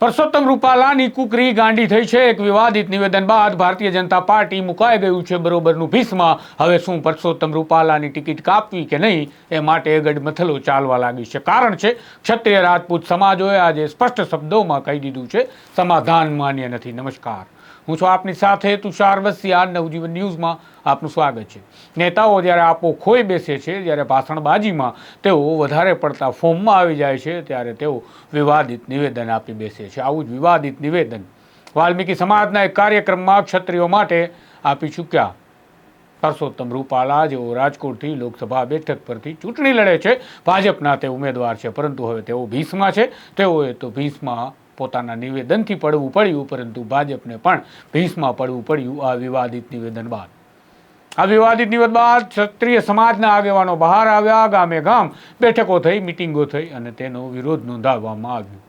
પરસોત્તમ રૂપાલાની કુકરી ગાંડી થઈ છે. એક વિવાદિત નિવેદન બાદ ભારતીય જનતા પાર્ટી મુકાઈ ગયું છે બરોબરનું ભીસમાં. હવે શું પરસોત્તમ રૂપાલાની ટિકિટ કાપવી કે નહીં એ માટે ગઢમથલો ચાલવા લાગી છે. કારણ છે, ક્ષત્રિય રાજપૂત સમાજોએ આજે સ્પષ્ટ શબ્દોમાં કહી દીધું છે, સમાધાન માન્ય નથી. નમસ્કાર. હું છું આપની સાથે તુષાર વસિયા નવજીવન ન્યૂઝમાં આપનું સ્વાગત છે. નેતાઓ જ્યારે આપો ખોઈ બેસે છે, જ્યારે ભાષણબાજીમાં તેઓ વધારે પડતા ફોર્મમાં આવી જાય છે, ત્યારે તેઓ વિવાદિત નિવેદન આપી બેસે છે. આવું જ વિવાદિત નિવેદન વાલ્મીકી સમાજના એક કાર્યક્રમમાં ક્ષત્રિયો માટે આપી ચૂક્યા પરસોત્તમ રૂપાલા જેઓ રાજકોટથી લોકસભા બેઠક પરથી ચૂંટણી લડે છે. ભાજપના તે ઉમેદવાર છે, પરંતુ હવે તેઓ ભીસમાં છે. તેઓએ તો ભીસમાં પોતાના નિવેદનથી પડવું પડ્યું, પરંતુ ભાજપને પણ ભીસમાં પડવું પડ્યું આ વિવાદિત નિવેદન બાદ. આ વિવાદિત નિવેદન બાદ ક્ષત્રિય સમાજના આગેવાનો બહાર આવ્યા, ગામે ગામ બેઠકો થઈ, મિટિંગો થઈ અને તેનો વિરોધ નોંધાવવામાં આવ્યો.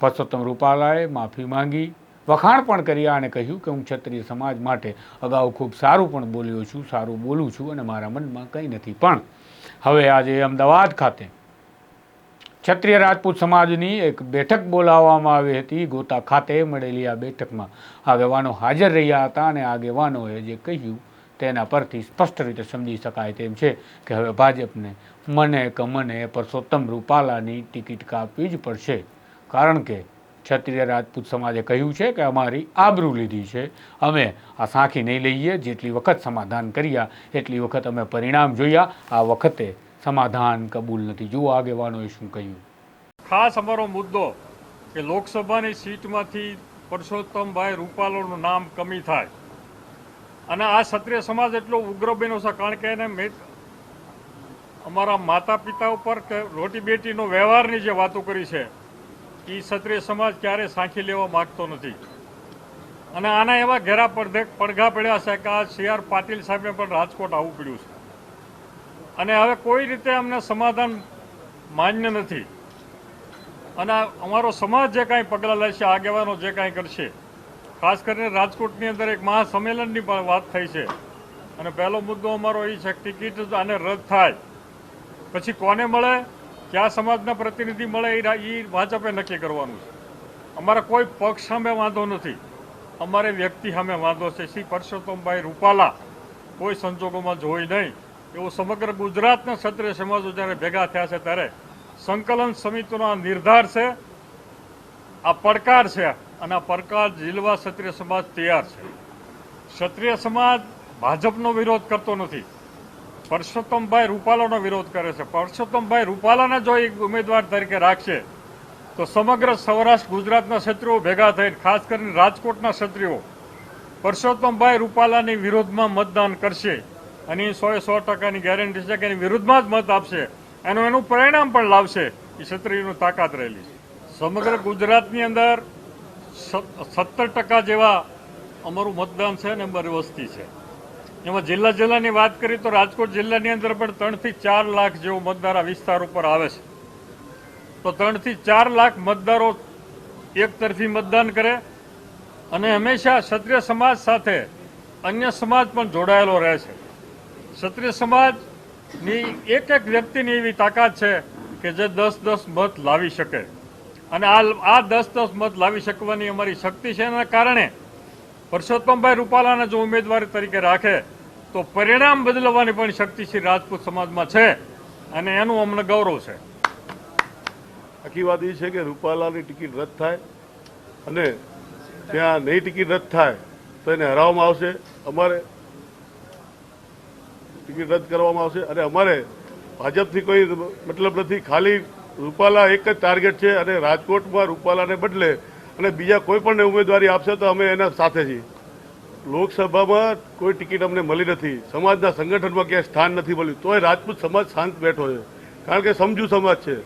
પરસોત્તમ રૂપાલાએ માફી માંગી, વખાણ પણ કર્યા અને કહ્યું કે હું ક્ષત્રિય સમાજ માટે અગાઉ ખૂબ સારું પણ બોલ્યો છું, સારું બોલું છું અને મારા મનમાં કંઈ નથી. પણ હવે આજે અમદાવાદ ખાતે ક્ષત્રિય રાજપૂત સમાજની એક બેઠક બોલાવવામાં આવી હતી. ગોતા ખાતે મળેલી આ બેઠકમાં આગેવાનો હાજર રહ્યા હતા અને આગેવાનોએ જે કહ્યું તેના પરથી સ્પષ્ટ રીતે સમજી શકાય તેમ છે કે હવે ભાજપને મને કે મને પરસોત્તમ રૂપાલાની ટિકિટ કાપવી જ પડશે. કારણ કે ક્ષત્રિય રાજપૂત સમાજે કહ્યું છે કે અમારી આબરૂ લીધી છે. અમે આ સાંખી નહીં લઈએ. જેટલી વખત સમાધાન કર્યા, એટલી વખત અમે પરિણામ જોયા. આ વખતે સમાધાન કબૂલ નથી. જુઓ આગેવાનોએ શું કહ્યું. ખાસ અમારો મુદ્દો કે લોકસભાની સીટમાંથી પરસોત્તમભાઈ રૂપાલાનું નામ કમી થાય. અને આ ક્ષત્રિય સમાજ એટલો ઉગ્ર બન્યો છે, કારણ કે એને મેં અમારા માતા પિતા ઉપર કે રોટી બેટીનો વ્યવહારની જે વાતો કરી છે એ ક્ષત્રિય સમાજ ક્યારે સાંખી લેવા માગતો નથી. અને આના એવા ઘેરા પડઘા પડ્યા છે કે આ સી આર પાટીલ સાહેબને પણ રાજકોટ આવવું પડ્યું છે. અને હવે કોઈ રીતે અમને સમાધાન માન્ય નથી. અને અમારો સમાજ જે કાંઈ પગલાં લેશે, આગેવાનો જે કાંઈ કરશે, ખાસ કરીને રાજકોટની અંદર એક મહાસંમેલનની પણ વાત થઈ છે. અને પહેલો મુદ્દો અમારો એ છે ટિકિટ આને રદ થાય. પછી કોને મળે, કયા સમાજના પ્રતિનિધિ મળે, એ ભાજપે નક્કી કરવાનું છે. અમારા કોઈ પક્ષ સામે વાંધો નથી. અમારે વ્યક્તિ સામે વાંધો છે. શ્રી પરસોત્તમભાઈ રૂપાલા કોઈ સંજોગોમાં જોઈ નહીં. એવું સમગ્ર ગુજરાતના ક્ષત્રિય સમાજો જ્યારે ભેગા થયા છે ત્યારે સંકલન સમિતિનો નિર્ધાર છે, આ પડકાર છે અને આ પડકાર ઝીલવા ક્ષત્રિય સમાજ તૈયાર છે. ક્ષત્રિય સમાજ ભાજપનો વિરોધ કરતો નથી. પરસોત્તમભાઈ રૂપાલાનો વિરોધ કરે છે. પરસોત્તમભાઈ રૂપાલાને જો એક ઉમેદવાર તરીકે રાખશે, તો સમગ્ર સૌરાષ્ટ્ર ગુજરાતના ક્ષત્રિયો ભેગા થઈને, ખાસ કરીને રાજકોટના ક્ષત્રિયો, પરસોત્તમભાઈ રૂપાલાની વિરોધમાં મતદાન કરશે. અને એ સો સો ટકાની ગેરંટી છે કે એની વિરુદ્ધમાં જ મત આપશે. એનું એનું પરિણામ પણ લાવશે. એ ક્ષત્રિયનું તાકાત રહેલી છે. સમગ્ર ગુજરાતની અંદર સત્તર ટકા જેવા અમારું મતદાન છે ને અમારી વસ્તી છે. એમાં જિલ્લા જિલ્લાની વાત કરીએ તો રાજકોટ જિલ્લાની અંદર પણ ત્રણથી ચાર લાખ જેવો મતદાર આ વિસ્તાર ઉપર આવે છે. તો ત્રણથી ચાર લાખ મતદારો એક તરફી મતદાન કરે અને હંમેશા ક્ષત્રિય સમાજ સાથે અન્ય સમાજ પણ જોડાયેલો રહે છે. ક્ષત્રિય સમાજની એક એક વ્યક્તિની એવી તાકાત છે કે જે દસ દસ મત લાવી શકે. અને આ આ દસ દસ મત લાવી શકવાની અમારી શક્તિ છે એના કારણે પરસોત્તમભાઈ રૂપાલાને જો ઉમેદવારી તરીકે રાખે, તો પરિણામ બદલવાની પણ શક્તિ શ્રી રાજપૂત સમાજમાં છે અને એનું અમને ગૌરવ છે. આખી વાત એ છે કે રૂપાલાની ટિકિટ રદ થાય અને ત્યાં નહીં ટિકિટ રદ થાય તો એને હરાવવામાં આવશે. અમારે ટિકિટ રદ કરવામાં આવશે અને અમારે ભાજપથી કોઈ મતલબ નથી. ખાલી રૂપાલા એક જ ટાર્ગેટ છે અને રાજકોટમાં રૂપાલાને બદલે અને બીજા કોઈ પણ ઉમેદવારી આપશે તો અમે એના સાથે છીએ. લોકસભામાં કોઈ ટિકિટ અમને મળી નથી. સમાજના સંગઠનમાં ક્યાંય સ્થાન નથી મળ્યું. તોય રાજપૂત સમાજ શાંત બેઠો છે. કારણ કે સમજુ સમાજ છે.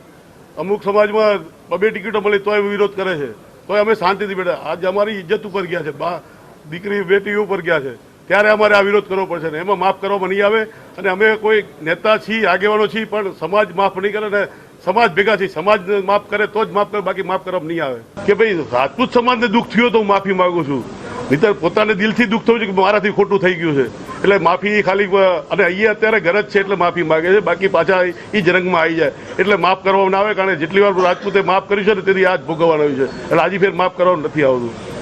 અમુક સમાજમાં બબે ટિકિટો મળી તોય વિરોધ કરે છે. તોય અમે શાંતિથી બેઠા. આજે અમારી ઇજ્જત ઉપર ગયા છે. બા, દીકરી, બેટી ઉપર ગયા છે. ત્યારે અમારે આ વિરોધ કરવો પડશે ને. એમાં માફ કરવામાં નહીં આવે અને અમે કોઈ નેતા છીએ, આગેવાનો છીએ, પણ સમાજ માફ નહીં કરે ને સમાજ ભેગા છીએ. સમાજ માફ કરે તો જ માફ કરે, બાકી માફ કરવામાં નહીં આવે. કે ભાઈ રાજપૂત સમાજને દુઃખ થયું તો હું માફી માંગુ છું. નહીતર પોતાને દિલથી દુઃખ થયું છે કે મારાથી ખોટું થઈ ગયું છે. એટલે માફી ખાલી, અને અહીંયા અત્યારે ગરજ છે એટલે માફી માગે છે. બાકી પાછા એ જ રંગમાં આવી જાય. એટલે માફ કરવામાં ના આવે, કારણ કે જેટલી વાર રાજપૂતે માફ કર્યું છે ને તેથી આજ જ ભોગવવાનું છે. એટલે આજે ફેર માફ કરવાનું નથી આવતું.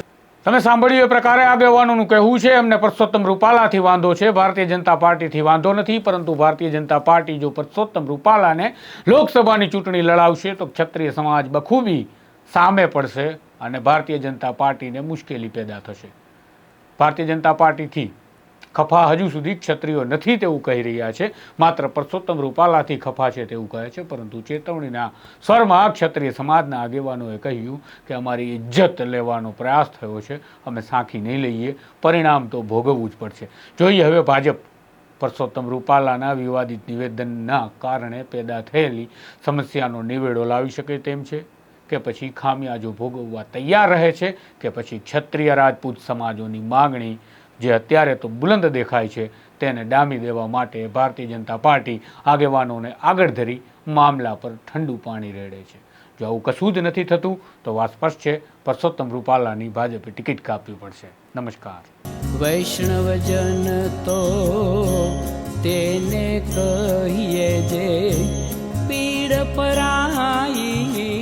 તમે સાંભળ્યું એ પ્રકારે આગેવાનોનું કહેવું છે, એમને પરસોત્તમ રૂપાલાથી વાંધો છે. ભારતીય જનતા પાર્ટીથી વાંધો નથી, પરંતુ ભારતીય જનતા પાર્ટી જો પરસોત્તમ રૂપાલાને લોકસભાની ચૂંટણી લડાવશે, તો ક્ષત્રિય સમાજ બખૂબી સામે પડશે અને ભારતીય જનતા પાર્ટીને મુશ્કેલી પેદા થશે. ભારતીય જનતા પાર્ટીથી ખફા હજુ સુધી ક્ષત્રિયો નથી તેવું કહી રહ્યા છે. માત્ર પરસોત્તમ રૂપાલાથી ખફા છે તેવું કહે છે, પરંતુ ચેતવણીના સ્વરમાં ક્ષત્રિય સમાજના આગેવાનોએ કહ્યું કે અમારી ઇજ્જત લેવાનો પ્રયાસ થયો છે, અમે સાંખી નહીં લઈએ, પરિણામ તો ભોગવવું જ પડશે. જોઈએ હવે ભાજપ પરસોત્તમ રૂપાલાના વિવાદિત નિવેદનના કારણે પેદા થયેલી સમસ્યાનો નિવેડો લાવી શકે તેમ છે કે પછી ખામિયાજો ભોગવવા તૈયાર રહે છે કે પછી ક્ષત્રિય રાજપૂત સમાજોની માગણી જે અત્યારે તો બુલંદ દેખાય છે, તેને ડામી દેવા માટે ભારતીય જનતા પાર્ટી આગેવાનોને આગળ ધરી મામલા પર ઠંડુ પાણી રેડે છે. જો આવું કશું જ નથી થતું, તો વાત સ્પષ્ટ છે, પરસોત્તમ રૂપાલાની ભાજપે ટિકિટ કાપવી પડશે. નમસ્કાર. વૈષ્ણવજન તો તેને કહીએ જે, પીડ પરાઈ